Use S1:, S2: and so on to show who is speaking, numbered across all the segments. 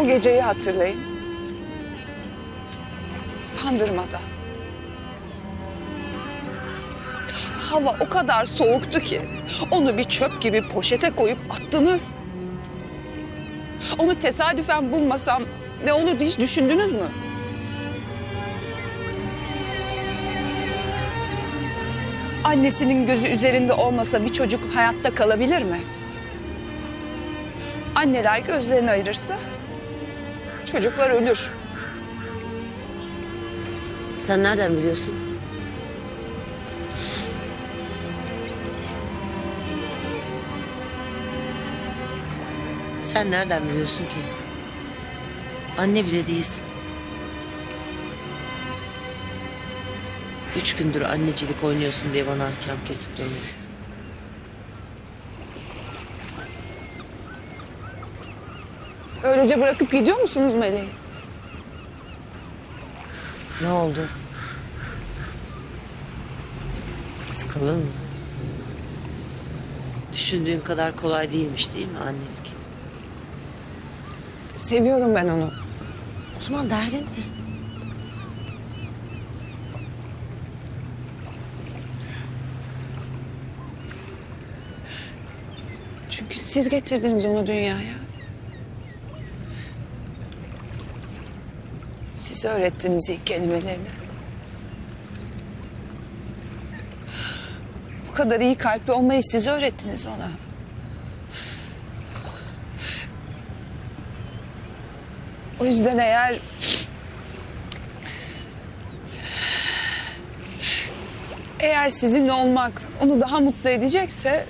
S1: O geceyi hatırlayın. Pandırmada. Hava o kadar soğuktu ki onu bir çöp gibi poşete koyup attınız. Onu tesadüfen bulmasam ne olurdu hiç düşündünüz mü? Annesinin gözü üzerinde olmasa bir çocuk hayatta kalabilir mi? Anneler gözlerini ayırırsa çocuklar ölür.
S2: Sen nereden biliyorsun? Sen nereden biliyorsun ki? Anne bile değilsin. Üç gündür annecilik oynuyorsun diye bana hakem kesip döndün.
S1: Öylece bırakıp gidiyor musunuz Meleği?
S2: Ne oldu? Sıkıldın mı? Düşündüğün kadar kolay değilmiş değil mi annelik?
S1: Seviyorum ben onu.
S2: O zaman derdin ne?
S1: Çünkü siz getirdiniz onu dünyaya. Siz öğrettiniz ilk kelimelerini. Bu kadar iyi kalpli olmayı siz öğrettiniz ona. O yüzden eğer eğer sizinle olmak onu daha mutlu edecekse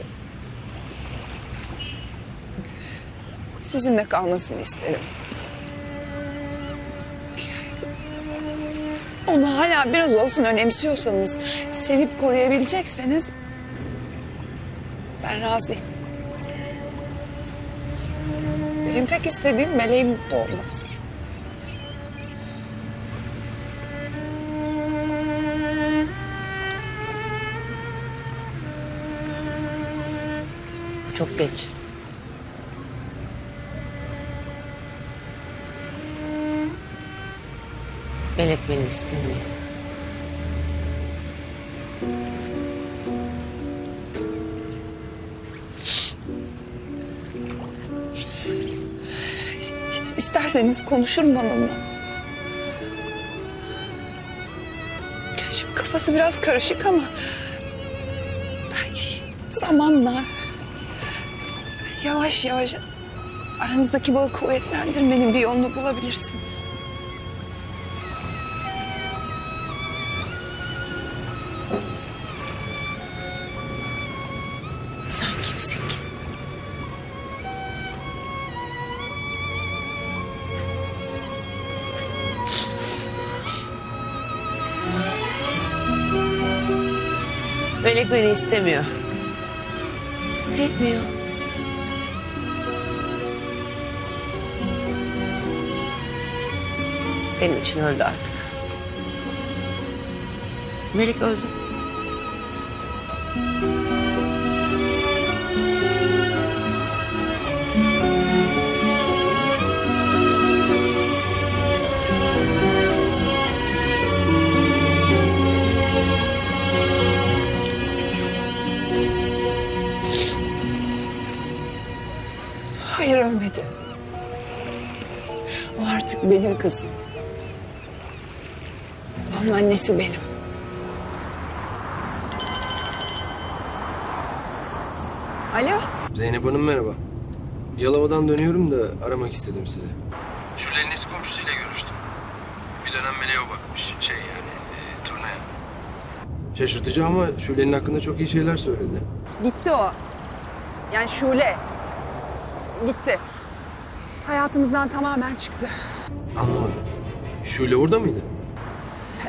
S1: sizinle kalmasını isterim. Onu hala biraz olsun önemsiyorsanız, sevip koruyabilecekseniz ben razıyım. Benim tek istediğim meleğin mutlu olması.
S2: Çok geç. Melek beni istemiyor.
S1: İsterseniz konuşurum onunla. Şimdi kafası biraz karışık ama belki zamanla yavaş yavaş aranızdaki bağı kuvvetlendirmenin bir yolunu bulabilirsiniz.
S2: Melek beni istemiyor. Sevmiyor. Benim için öldü artık. Melek öldü.
S1: Hayır ölmedi. O artık benim kızım. Onun annesi benim. Alo.
S3: Zeynep Hanım merhaba. Yalova'dan dönüyorum da aramak istedim sizi. Şule'nin eski komşusuyla görüştüm. Bir dönem Meleğe bakmış. Şey yani e, turneye. Şaşırtıcı ama Şule'nin hakkında çok iyi şeyler söyledi.
S1: Gitti o. Yani Şule. Gitti. Hayatımızdan tamamen çıktı.
S3: Anlamadım. Şule orada mıydı?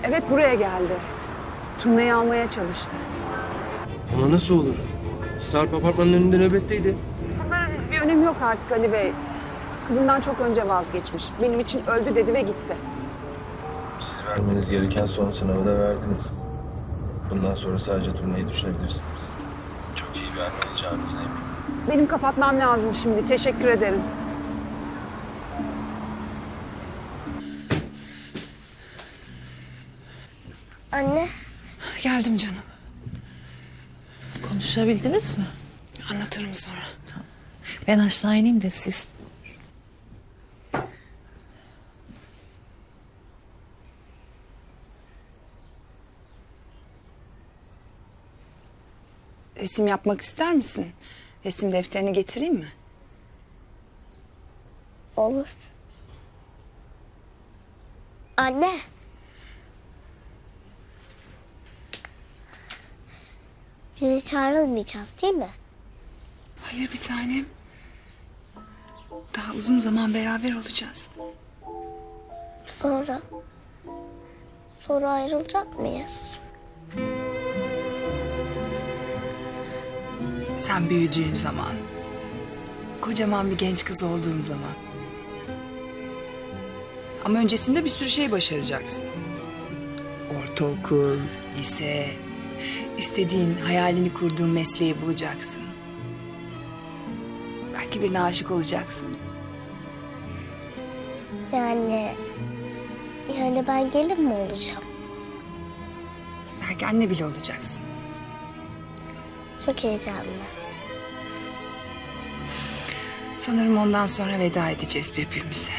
S1: Evet buraya geldi. Turnayı almaya çalıştı.
S3: Ama nasıl olur? Sarp apartmanın önünde nöbetteydi.
S1: Bunların bir önemi yok artık Ali Bey. Kızından çok önce vazgeçmiş. Benim için öldü dedi ve gitti.
S3: Siz vermeniz gereken son sınavı da verdiniz. Bundan sonra sadece turnayı düşünebilirsiniz.
S1: Benim kapatmam lazım şimdi. Teşekkür ederim.
S4: Anne.
S1: Geldim canım.
S2: Konuşabildiniz mi?
S1: Anlatırım sonra.
S2: Ben aşağı ineyim de siz...
S1: Resim yapmak ister misin? Resim defterini getireyim mi?
S4: olur. Anne. Biz hiç ayrılmayacağız değil mi?
S1: Hayır bir tanem. Daha uzun zaman beraber olacağız.
S4: Sonra? Sonra ayrılacak mıyız?
S1: Sen büyüdüğün zaman. Kocaman bir genç kız olduğun zaman. Ama öncesinde bir sürü şey başaracaksın. Ortaokul, lise, istediğin, hayalini kurduğun mesleği bulacaksın. Belki birine aşık olacaksın.
S4: Yani... Yani ben gelin mi olacağım?
S1: Belki anne bile olacaksın.
S4: Çok heyecanlı.
S1: Sanırım ondan sonra veda edeceğiz birbirimize.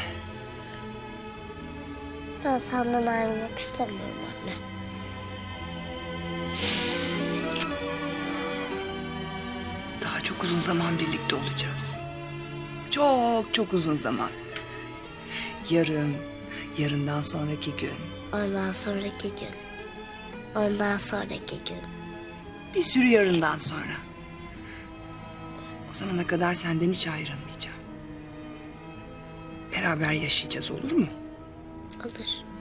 S4: Ben senden ayrılmak istemiyorum anne.
S1: Daha çok uzun zaman birlikte olacağız. Çok çok uzun zaman. Yarın, yarından sonraki gün.
S4: Ondan sonraki gün. Ondan sonraki gün.
S1: Bir sürü yarından sonra. O zamana kadar senden hiç ayrılmayacağım. Beraber yaşayacağız olur mu?
S4: Olur.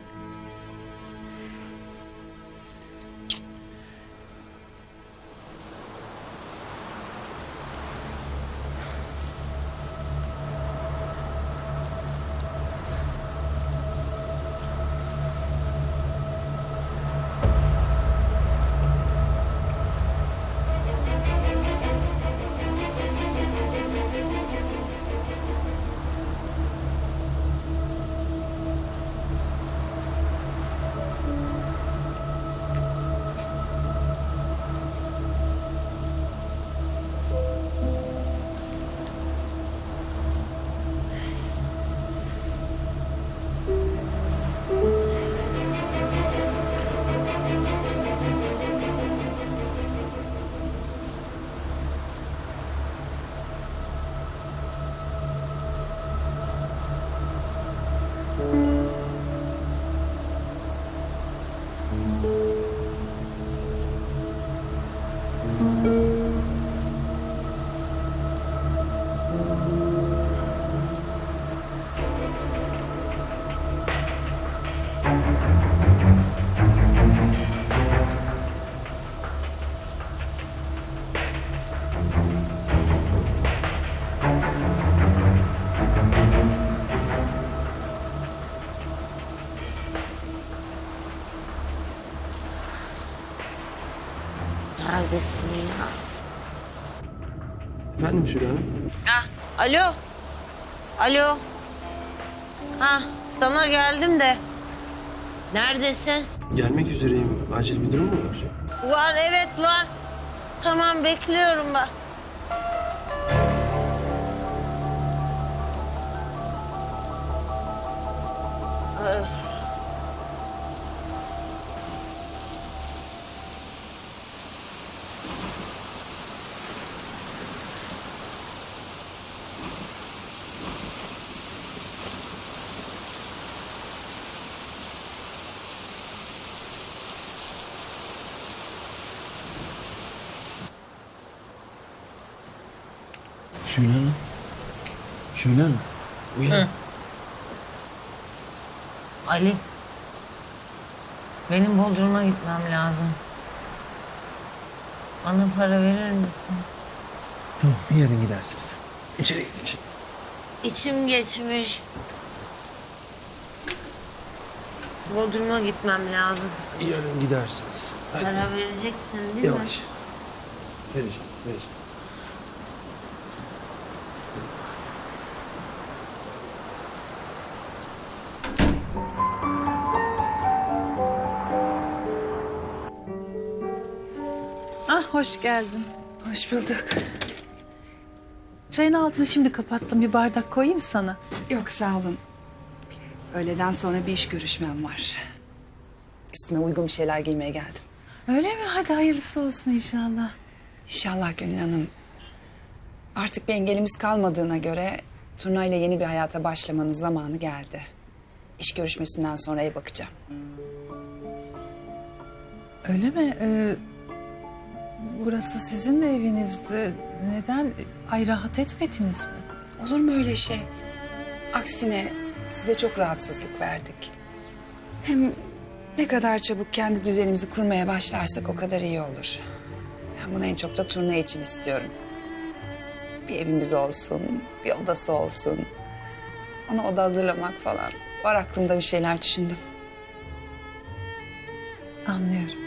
S2: Neredesin ya?
S3: Efendim Şule Hanım?
S2: Ha, alo. Alo. Ha, sana geldim de. Neredesin?
S3: Gelmek üzereyim. Acil bir durum mu var?
S2: Var evet var. Tamam bekliyorum ben.
S3: Şule Hanım. Uyan.
S2: Ali. Benim Bodrum'a gitmem lazım. Bana para verir misin?
S3: Tamam yarın gidersin sen. İçeri içeri.
S2: İçim geçmiş. Bodrum'a gitmem lazım.
S3: Yarın gidersiniz. Hadi.
S2: Para vereceksin değil mi?
S3: Yavaş. Vereceğim, vereceğim.
S5: Hoş geldin.
S1: Hoş bulduk.
S5: Çayın altını şimdi kapattım. Bir bardak koyayım sana.
S1: Yok sağ olun. Öğleden sonra bir iş görüşmem var. Üstüme uygun bir şeyler giymeye geldim.
S5: Öyle mi? Hadi hayırlısı olsun inşallah.
S1: İnşallah Gönül Hanım. Artık bir engelimiz kalmadığına göre Turna ile yeni bir hayata başlamanın zamanı geldi. İş görüşmesinden sonra ev bakacağım.
S5: Öyle mi? Ee, burası sizin de evinizdi. Neden? Ay rahat etmediniz mi?
S1: Olur mu öyle şey? Aksine size çok rahatsızlık verdik. Hem ne kadar çabuk kendi düzenimizi kurmaya başlarsak o kadar iyi olur. Ben bunu en çok da turne için istiyorum. Bir evimiz olsun, bir odası olsun. Ona oda hazırlamak falan. Var aklımda bir şeyler düşündüm.
S5: Anlıyorum.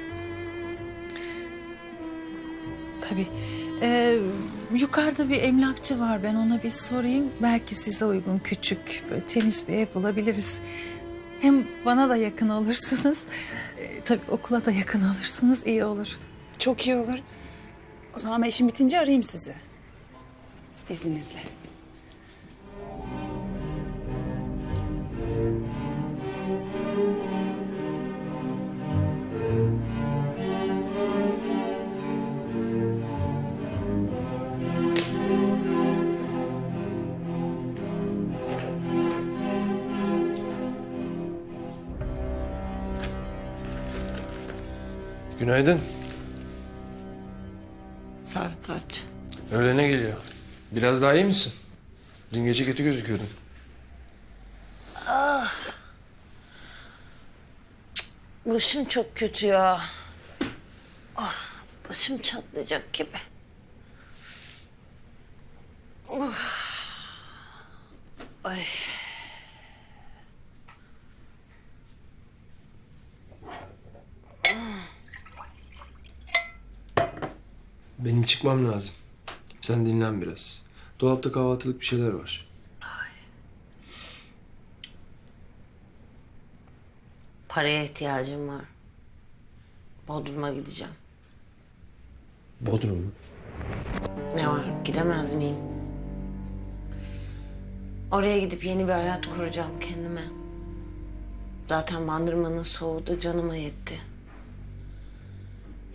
S5: Tabii. Ee, yukarıda bir emlakçı var. Ben ona bir sorayım. Belki size uygun küçük, temiz bir ev bulabiliriz. Hem bana da yakın olursunuz. Ee, tabii okula da yakın olursunuz. iyi olur.
S1: Çok iyi olur. O zaman işim bitince arayayım sizi. İzninizle.
S3: Günaydın.
S2: Saat kaç?
S3: Öğlene geliyor. Biraz daha iyi misin? Dün gece kötü gözüküyordun.
S2: Başım çok kötü ya. Ah, başım çatlayacak gibi. Uf. Ay.
S3: Benim çıkmam lazım. Sen dinlen biraz. Dolapta kahvaltılık bir şeyler var.
S2: Paraya ihtiyacım var. Bodrum'a gideceğim.
S3: Bodrum mu?
S2: Ne var? Gidemez miyim? Oraya gidip yeni bir hayat kuracağım kendime. Zaten bandırmanın soğuğu da canıma yetti.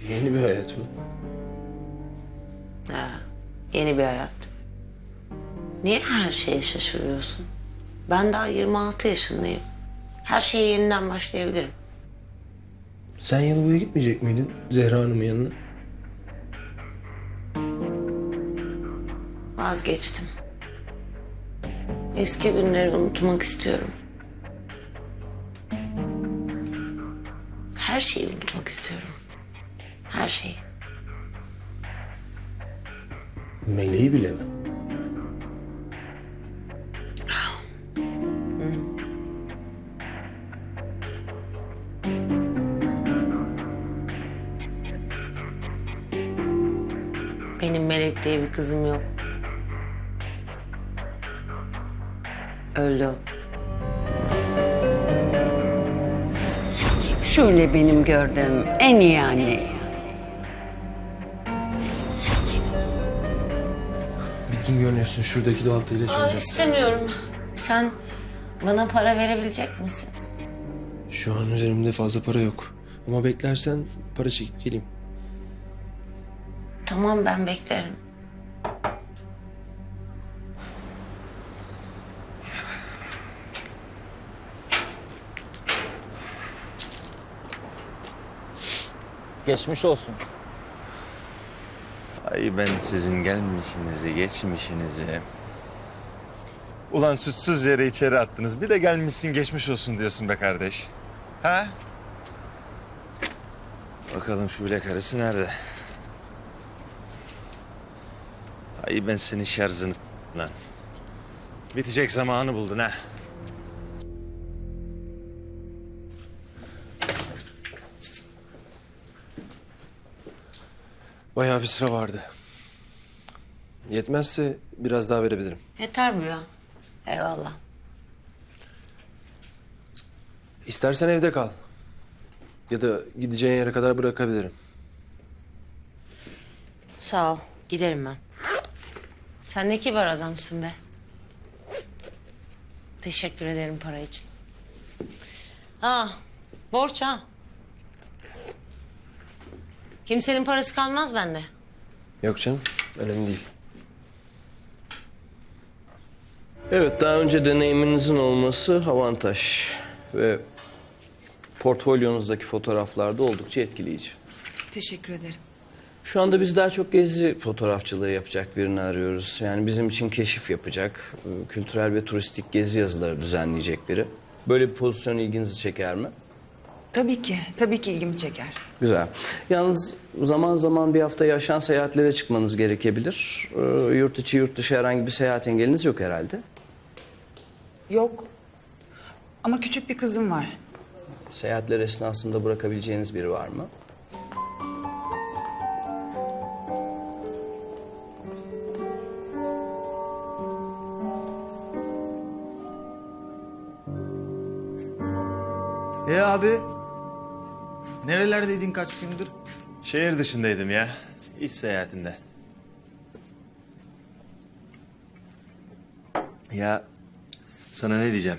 S3: Yeni bir hayat mı?
S2: Ha, yeni bir hayat. Niye her şeye şaşırıyorsun? Ben daha 26 yaşındayım. Her şeye yeniden başlayabilirim.
S3: Sen Yalova'ya gitmeyecek miydin Zehra Hanım'ın yanına?
S2: Vazgeçtim. Eski günleri unutmak istiyorum. Her şeyi unutmak istiyorum. Her şeyi.
S3: Meleği bile mi?
S2: Benim Melek diye bir kızım yok. Öldü. o.
S6: Şöyle benim gördüğüm en iyi anne.
S3: Bitkin görünüyorsun. Şuradaki dolapta ilaç
S2: Aa, istemiyorum. Sen bana para verebilecek misin?
S3: Şu an üzerimde fazla para yok. Ama beklersen para çekip geleyim.
S2: Tamam ben beklerim.
S7: Geçmiş olsun.
S8: Ay ben sizin gelmişinizi, geçmişinizi. Ulan suçsuz yere içeri attınız. Bir de gelmişsin geçmiş olsun diyorsun be kardeş. Ha? Bakalım Şule karısı nerede? Ay ben senin şarjını lan. Bitecek zamanı buldun ha.
S3: Bayağı bir sıra vardı. Yetmezse biraz daha verebilirim.
S2: Yeter bu ya. Eyvallah.
S3: İstersen evde kal. Ya da gideceğin yere kadar bırakabilirim.
S2: Sağ ol. Giderim ben. Sen ne kibar adamsın be. Teşekkür ederim para için. Ha, borç ha. Kimsenin parası kalmaz bende.
S3: Yok canım, önemli değil. Evet, daha önce deneyiminizin olması avantaj. Ve portfolyonuzdaki fotoğraflar da oldukça etkileyici.
S1: Teşekkür ederim.
S3: Şu anda biz daha çok gezi fotoğrafçılığı yapacak birini arıyoruz. Yani bizim için keşif yapacak, e, kültürel ve turistik gezi yazıları düzenleyecek biri. Böyle bir pozisyon ilginizi çeker mi?
S1: Tabii ki, tabii ki ilgimi çeker.
S3: Güzel. Yalnız zaman zaman bir hafta yaşan seyahatlere çıkmanız gerekebilir. Ee, yurt içi yurt dışı herhangi bir seyahat engeliniz yok herhalde.
S1: Yok. Ama küçük bir kızım var.
S3: Seyahatler esnasında bırakabileceğiniz biri var mı?
S9: E abi? Nerelerdeydin kaç gündür?
S8: Şehir dışındaydım ya. İş seyahatinde. Ya sana ne diyeceğim?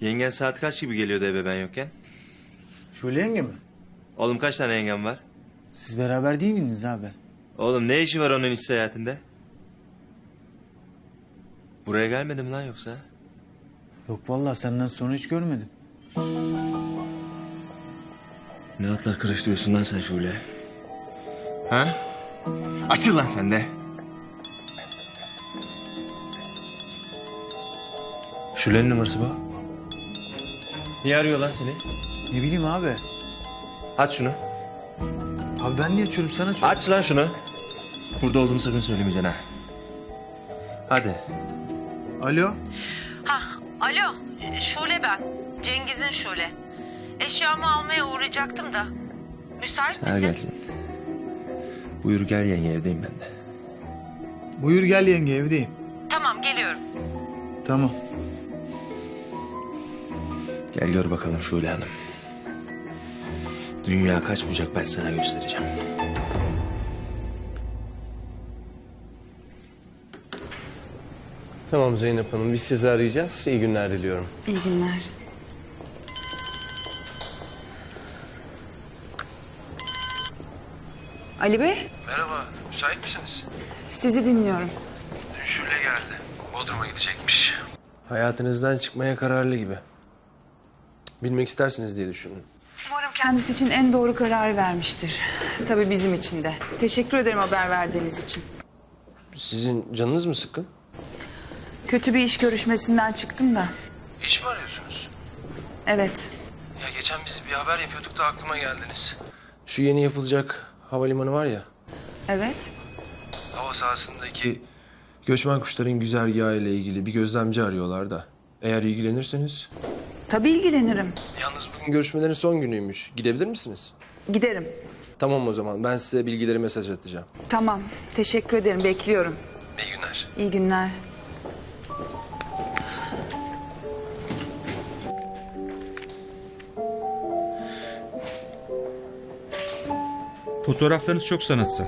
S8: Yengen saat kaç gibi geliyordu eve ben yokken?
S9: Şule yenge mi?
S8: Oğlum kaç tane yengen var?
S9: Siz beraber değil miydiniz abi?
S8: Oğlum ne işi var onun iş seyahatinde? Buraya gelmedi mi lan yoksa?
S9: Yok vallahi senden sonra hiç görmedim.
S8: Ne atlar karıştırıyorsun lan sen Şule? Ha? Açıl lan sen de. Şule'nin numarası bu. Niye arıyor lan seni?
S9: Ne bileyim abi.
S8: Aç şunu.
S9: Abi ben niye açıyorum sana açıyorum.
S8: Aç lan şunu. Burada olduğunu sakın söylemeyeceksin ha. Hadi.
S9: Alo.
S10: Ha, alo. Şule ben. Cengiz'in Şule. Eşyamı almaya uğrayacaktım da. Müsait
S8: Ha
S10: misin?
S8: gelsin. Buyur gel yenge evdeyim ben de.
S9: Buyur gel yenge evdeyim.
S10: Tamam, geliyorum.
S9: Tamam.
S8: Gel gör bakalım Şule Hanım. Dünya kaç bucak ben sana göstereceğim.
S3: Tamam Zeynep Hanım, biz sizi arayacağız. İyi günler diliyorum.
S1: İyi günler. Ali Bey,
S3: Merhaba, müsait misiniz?
S1: sizi dinliyorum.
S3: Dün Şule geldi. Bodrum'a gidecekmiş. Hayatınızdan çıkmaya kararlı gibi. Bilmek istersiniz diye düşündüm.
S1: Umarım kendisi için en doğru kararı vermiştir. Tabii bizim için de. Teşekkür ederim haber verdiğiniz için.
S3: Sizin canınız mı sıkkın?
S1: Kötü bir iş görüşmesinden çıktım da.
S3: İş mi arıyorsunuz?
S1: Evet,
S3: Ya geçen biz bir haber yapıyorduk da aklıma geldiniz. Şu yeni yapılacak havalimanı var ya.
S1: evet.
S3: Hava sahasındaki göçmen kuşların güzergahı ile ilgili bir gözlemci arıyorlar da. Eğer ilgilenirseniz.
S1: Tabii ilgilenirim.
S3: Yalnız bugün görüşmelerin son günüymüş. Gidebilir misiniz?
S1: Giderim.
S3: Tamam o zaman. Ben size bilgileri mesaj atacağım.
S1: Tamam, teşekkür ederim. Bekliyorum.
S3: İyi günler.
S1: İyi günler.
S11: Fotoğraflarınız çok sanatsal.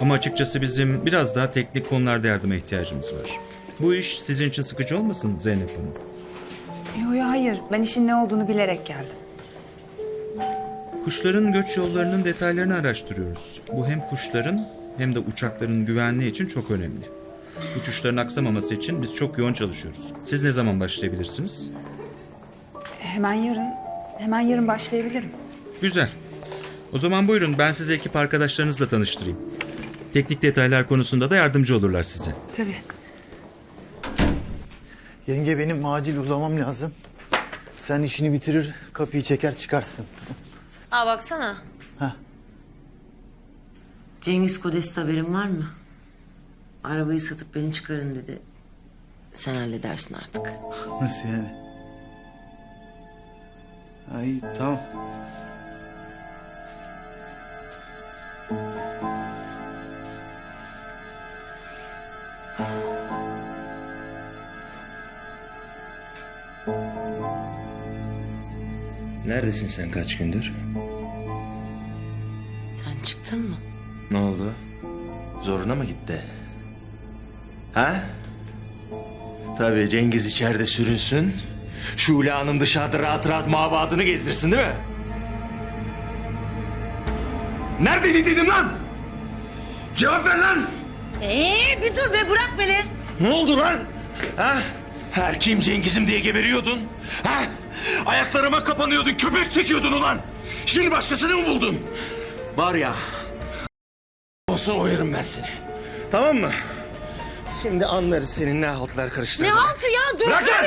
S11: Ama açıkçası bizim biraz daha teknik konularda yardıma ihtiyacımız var. Bu iş sizin için sıkıcı olmasın Zeynep Hanım?
S1: Yok yo, hayır. Ben işin ne olduğunu bilerek geldim.
S11: Kuşların göç yollarının detaylarını araştırıyoruz. Bu hem kuşların hem de uçakların güvenliği için çok önemli. Uçuşların aksamaması için biz çok yoğun çalışıyoruz. Siz ne zaman başlayabilirsiniz?
S1: Hemen yarın, hemen yarın başlayabilirim.
S11: Güzel. O zaman buyurun ben size ekip arkadaşlarınızla tanıştırayım. Teknik detaylar konusunda da yardımcı olurlar size.
S1: Tabii.
S9: Yenge benim acil uzamam lazım. Sen işini bitirir kapıyı çeker çıkarsın.
S2: Aa baksana.
S9: Hah.
S2: Cengiz Kodes'te haberin var mı? Arabayı satıp beni çıkarın dedi. Sen halledersin artık.
S9: Nasıl yani? Ay tamam.
S8: Neredesin sen kaç gündür?
S2: Sen çıktın.
S8: Zoruna mı gitti? Ha? Tabii Cengiz içeride sürünsün. Şule Hanım dışarıda rahat rahat mabadını gezdirsin değil mi? Nerede dedim lan? Cevap ver lan!
S10: Ee, bir dur be bırak beni.
S8: Ne oldu lan? Ha? Her kim Cengiz'im diye geberiyordun. Ha? Ayaklarıma kapanıyordun, köpek çekiyordun ulan. Şimdi başkasını mı buldun? Var ya, olsun oyarım ben seni. Tamam mı? Şimdi anlarız senin ne haltlar karıştırdığını.
S10: Ne altı ya dur
S8: Bırak lan!